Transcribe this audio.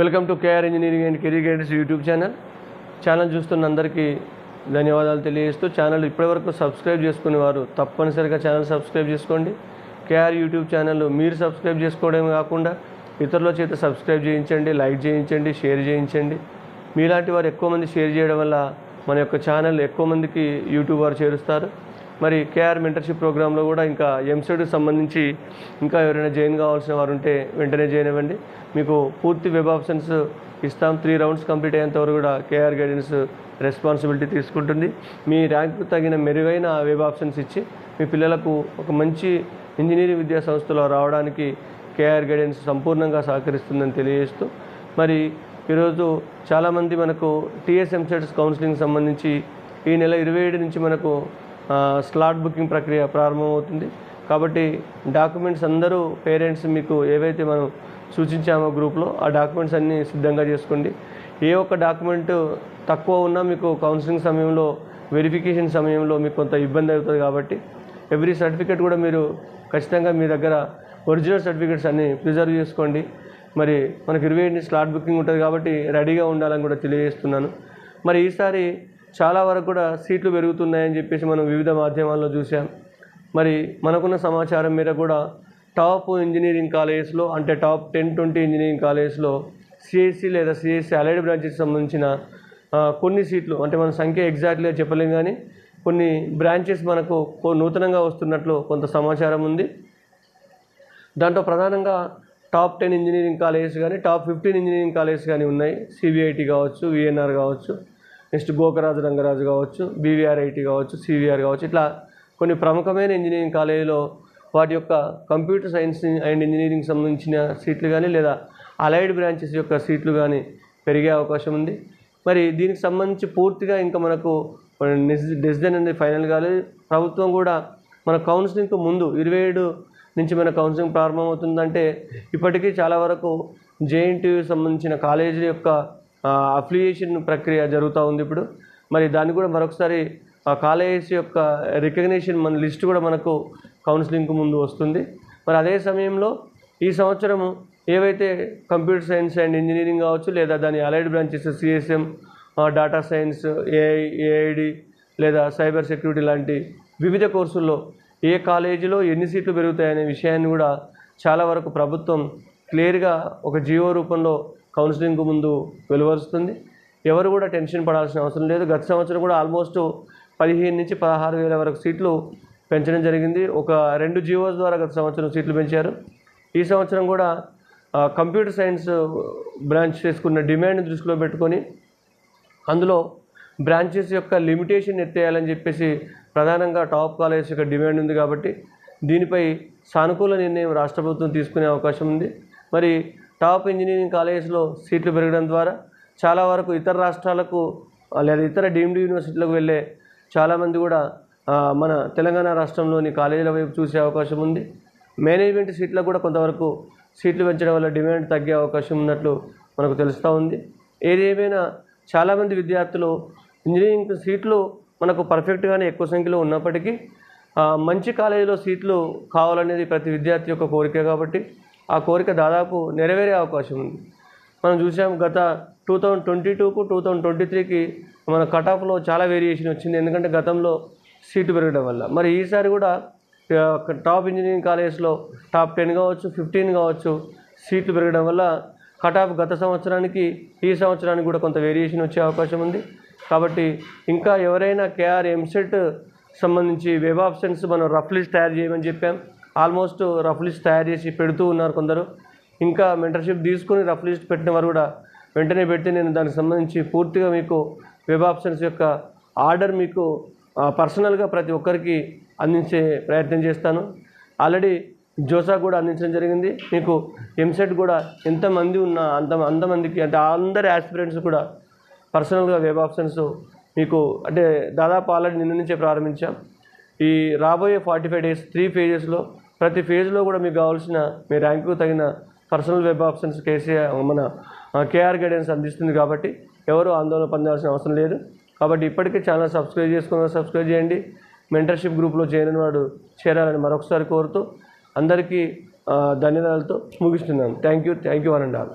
Welcome to KR engineering and career guidance YouTube channel. Channel చూస్తున్న అందరికీ ధన్యవాదాలు తెలియజేస్తూ ఛానల్ ఇప్పటివరకు సబ్స్క్రైబ్ చేసుకునే వారు తప్పనిసరిగా ఛానల్ సబ్స్క్రైబ్ చేసుకోండి. కేఆర్ యూట్యూబ్ ఛానల్ మీరు సబ్స్క్రైబ్ చేసుకోవడమే కాకుండా ఇతరుల చేత సబ్స్క్రైబ్ చేయించండి లైక్ చేయించండి షేర్ చేయించండి. మీలాంటి వారు ఎక్కువ మంది షేర్ చేయడం వల్ల మన యొక్క ఛానల్ ఎక్కువ మందికి యూట్యూబ్ వారు చేరుస్తారు. మరి కేఆర్ మెంటర్షిప్ ప్రోగ్రాంలో కూడా ఇంకా ఎంసెడ్కి సంబంధించి ఇంకా ఎవరైనా జాయిన్ కావాల్సిన వారు ఉంటే వెంటనే జాయిన్ అవ్వండి. మీకు పూర్తి వెబ్ ఆప్షన్స్ ఇస్తాం. త్రీ రౌండ్స్ కంప్లీట్ అయ్యేంత వరకు కూడా కేఆర్ గైడెన్స్ రెస్పాన్సిబిలిటీ తీసుకుంటుంది. మీ ర్యాంకు తగిన మెరుగైన వెబ్ ఆప్షన్స్ ఇచ్చి మీ పిల్లలకు ఒక మంచి ఇంజనీరింగ్ విద్యా సంస్థలో రావడానికి కేఆర్ గైడెన్స్ సంపూర్ణంగా సహకరిస్తుందని తెలియజేస్తూ మరి ఈరోజు చాలామంది మనకు టీఎస్ఎంసెట్స్ కౌన్సిలింగ్ సంబంధించి ఈ నెల ఇరవై ఏడు నుంచి మనకు స్లాట్ బుకింగ్ ప్రక్రియ ప్రారంభమవుతుంది. కాబట్టి డాక్యుమెంట్స్ అందరూ పేరెంట్స్ మీకు ఏవైతే మనం సూచించామో గ్రూప్లో ఆ డాక్యుమెంట్స్ అన్నీ సిద్ధంగా చేసుకోండి. ఏ ఒక్క డాక్యుమెంట్ తక్కువ ఉన్నా మీకు కౌన్సిలింగ్ సమయంలో వెరిఫికేషన్ సమయంలో మీకు కొంత ఇబ్బంది అవుతుంది కాబట్టి ఎవ్రీ సర్టిఫికేట్ కూడా మీరు ఖచ్చితంగా మీ దగ్గర ఒరిజినల్ సర్టిఫికేట్స్ అన్నీ ప్రిజర్వ్ చేసుకోండి. మరి మనకి ఇరవై ఎనిమిది స్లాట్ బుకింగ్ ఉంటుంది కాబట్టి రెడీగా ఉండాలని కూడా తెలియజేస్తున్నాను. మరి ఈసారి చాలా వరకు కూడా సీట్లు పెరుగుతున్నాయని చెప్పేసి మనం వివిధ మాధ్యమాల్లో చూసాం మరి మనకున్న సమాచారం మీద కూడా టాప్ ఇంజనీరింగ్ కాలేజెస్లో అంటే టాప్ టెన్ ట్వంటీ ఇంజనీరింగ్ కాలేజెస్లో సిఎస్సి లేదా సిఎస్సి అలైడ్ బ్రాంచెస్కి సంబంధించిన కొన్ని సీట్లు అంటే మన సంఖ్య ఎగ్జాక్ట్లీగా చెప్పలేం కానీ కొన్ని బ్రాంచెస్ మనకు నూతనంగా వస్తున్నట్లు కొంత సమాచారం ఉంది. దాంట్లో ప్రధానంగా టాప్ టెన్ ఇంజనీరింగ్ కాలేజెస్ కానీ టాప్ ఫిఫ్టీన్ ఇంజనీరింగ్ కాలేజెస్ కానీ ఉన్నాయి. సిబిఐటి కావచ్చు విఎన్ఆర్ కావచ్చు. నెక్స్ట్ గోకరాజు రంగరాజు కావచ్చు బీవీఆర్ఐటి కావచ్చు సివిఆర్ కావచ్చు ఇట్లా కొన్ని ప్రముఖమైన ఇంజనీరింగ్ కాలేజీలో వాటి యొక్క కంప్యూటర్ సైన్స్ అండ్ ఇంజనీరింగ్ సంబంధించిన సీట్లు కానీ లేదా అలైడ్ బ్రాంచెస్ యొక్క సీట్లు కానీ పెరిగే అవకాశం ఉంది. మరి దీనికి సంబంధించి పూర్తిగా ఇంకా మనకు డెసిజన్ అనేది ఫైనల్ కాలేదు ప్రభుత్వం కూడా మన కౌన్సిలింగ్కు ముందు ఇరవై ఏడు నుంచి మన కౌన్సిలింగ్ ప్రారంభమవుతుందంటే ఇప్పటికీ చాలా వరకు జేఎన్టీయూ సంబంధించిన కాలేజీల యొక్క అఫిలియేషన్ ప్రక్రియ జరుగుతూ ఉంది ఇప్పుడు. మరి దాన్ని కూడా మరొకసారి ఆ కాలేజెస్ యొక్క రికగ్నేషన్ మన లిస్ట్ కూడా మనకు కౌన్సిలింగ్కు ముందు వస్తుంది. మరి అదే సమయంలో ఈ సంవత్సరము ఏవైతే కంప్యూటర్ సైన్స్ అండ్ ఇంజనీరింగ్ కావచ్చు లేదా దాని allied branches CSM data science AI AID లేదా సైబర్ సెక్యూరిటీ లాంటి వివిధ కోర్సుల్లో ఏ కాలేజీలో ఎన్ని సీట్లు పెరుగుతాయనే విషయాన్ని కూడా చాలా వరకు ప్రభుత్వం క్లియర్గా ఒక జియో రూపంలో కౌన్సిలింగ్కు ముందు వెలువరుస్తుంది. ఎవరు కూడా టెన్షన్ పడాల్సిన అవసరం లేదు. గత సంవత్సరం కూడా ఆల్మోస్ట్ పదిహేను నుంచి పదహారు వేల వరకు సీట్లు పెంచడం జరిగింది. ఒక రెండు జీవోస్ ద్వారా గత సంవత్సరం సీట్లు పెంచారు. ఈ సంవత్సరం కూడా కంప్యూటర్ సైన్స్ బ్రాంచ్ చేసుకున్న డిమాండ్ దృష్టిలో పెట్టుకొని అందులో బ్రాంచెస్ యొక్క లిమిటేషన్ ఎత్తేయాలని చెప్పేసి ప్రధానంగా టాప్ కాలేజ్ యొక్క డిమాండ్ ఉంది కాబట్టి దీనిపై సానుకూల నిర్ణయం రాష్ట్ర ప్రభుత్వం తీసుకునే అవకాశం ఉంది. మరి టాప్ ఇంజనీరింగ్ కాలేజెస్లో సీట్లు పెరగడం ద్వారా చాలా వరకు ఇతర రాష్ట్రాలకు లేదా ఇతర డీమ్డ్ యూనివర్సిటీలకు వెళ్ళే చాలామంది కూడా మన తెలంగాణ రాష్ట్రంలోని కాలేజీల వైపు చూసే అవకాశం ఉంది. మేనేజ్మెంట్ సీట్లకు కూడా కొంతవరకు సీట్లు పెంచడం వల్ల డిమాండ్ తగ్గే అవకాశం ఉన్నట్లు మనకు తెలుస్తూ ఉంది. ఏది ఏమైనా చాలామంది విద్యార్థులు ఇంజనీరింగ్ సీట్లు మనకు పర్ఫెక్ట్గానే ఎక్కువ సంఖ్యలో ఉన్నప్పటికీ మంచి కాలేజీలో సీట్లు కావాలనేది ప్రతి విద్యార్థి యొక్క కోరిక కాబట్టి ఆ కోరిక దాదాపు నెరవేరే అవకాశం ఉంది. మనం చూసాం గత టూ థౌజండ్ ట్వంటీ టూకు టూ థౌజండ్ ట్వంటీ త్రీకి మన కట్ ఆఫ్లో చాలా వేరియేషన్ వచ్చింది. ఎందుకంటే గతంలో సీటు పెరగడం వల్ల. మరి ఈసారి కూడా టాప్ ఇంజనీరింగ్ కాలేజ్లో టాప్ టెన్ కావచ్చు ఫిఫ్టీన్ కావచ్చు సీట్లు పెరగడం వల్ల కట్ ఆఫ్ గత సంవత్సరానికి ఈ సంవత్సరానికి కూడా కొంత వేరియేషన్ వచ్చే అవకాశం ఉంది. కాబట్టి ఇంకా ఎవరైనా కేఆర్ ఎంసెట్ సంబంధించి వెబ్ ఆప్షన్స్ మనం రఫ్ లిస్ట్ తయారు చేయమని చెప్పాం. ఆల్మోస్ట్ రఫ్ లిస్ట్ తయారు చేసి పెడుతూ ఉన్నారు కొందరు. ఇంకా మెంటర్షిప్ తీసుకుని రఫ్ లిస్ట్ పెట్టిన వారు కూడా వెంటనే పెడితే నేను దానికి సంబంధించి పూర్తిగా మీకు వెబ్ ఆప్షన్స్ యొక్క ఆర్డర్ మీకు పర్సనల్గా ప్రతి ఒక్కరికి అందించే ప్రయత్నం చేస్తాను. ఆల్రెడీ జోసా కూడా అందించడం జరిగింది. మీకు ఎంసెట్ కూడా ఎంతమంది ఉన్నా అంత అంతమందికి అంటే అందరి ఆస్పిరెంట్స్ కూడా పర్సనల్గా వెబ్ ఆప్షన్స్ మీకు అంటే దాదాపు ఆల్రెడీ నిన్న నుంచే ప్రారంభించాం. ఈ రాబోయే ఫార్టీ ఫైవ్ డేస్ త్రీ ఫేజెస్లో ప్రతి ఫేజ్లో కూడా మీకు కావాల్సిన మీ ర్యాంకు తగిన పర్సనల్ వెబ్ ఆప్షన్స్ కేసీఆర్ మన కేఆర్ గైడెన్స్ అందిస్తుంది కాబట్టి ఎవరు ఆందోళన పొందాల్సిన అవసరం లేదు. కాబట్టి ఇప్పటికే ఛానల్ సబ్స్క్రైబ్ చేసుకున్న సబ్స్క్రైబ్ చేయండి. మెంటర్షిప్ గ్రూప్లో చేరిన వాడు చేరాలని మరొకసారి కోరుతూ అందరికీ ధన్యవాదాలతో ముగిస్తున్నాను. Thank you thank you one and all.